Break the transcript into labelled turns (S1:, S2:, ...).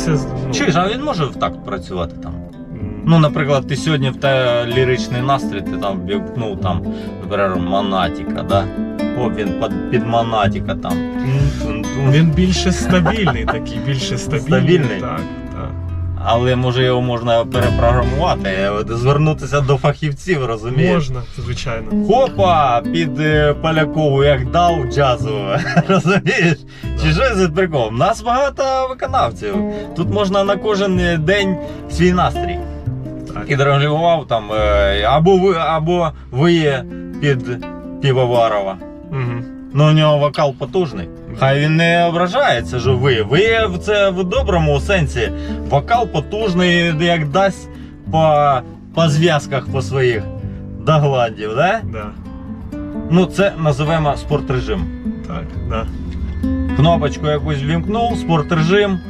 S1: це ну,
S2: Чуєш, а він може так працювати там? Ну, наприклад, ти сьогодні в те ліричний настрій, ти там бікнув там, наприклад, Монатіка, да? О, він під, під Монатіка там.
S1: Він більше стабільний, такий, більше стабільний.
S2: Стабільний?
S1: Так, так.
S2: Але може його можна перепрограмувати, е, звернутися до фахівців, розумієш?
S1: Можна, звичайно.
S2: Хопа! Під е, Полякову як дав джазу. Розумієш? Чи що це прикол? У нас багато виконавців. Тут можна на кожен е, день свій настрій.
S1: Так.
S2: І дорогував там, або ви, або ви є під Півоварова.
S1: Угу.
S2: Ну, у нього вокал потужний. Хай він не ображається, що ви. Ви в це в доброму сенсі. Вокал потужний, як дасть по, по зв'язках по своїх догладів, да?
S1: Да.
S2: Ну, це називаємо спортрежим.
S1: Так, да.
S2: Кнопочку якусь вімкнув, спортрежим,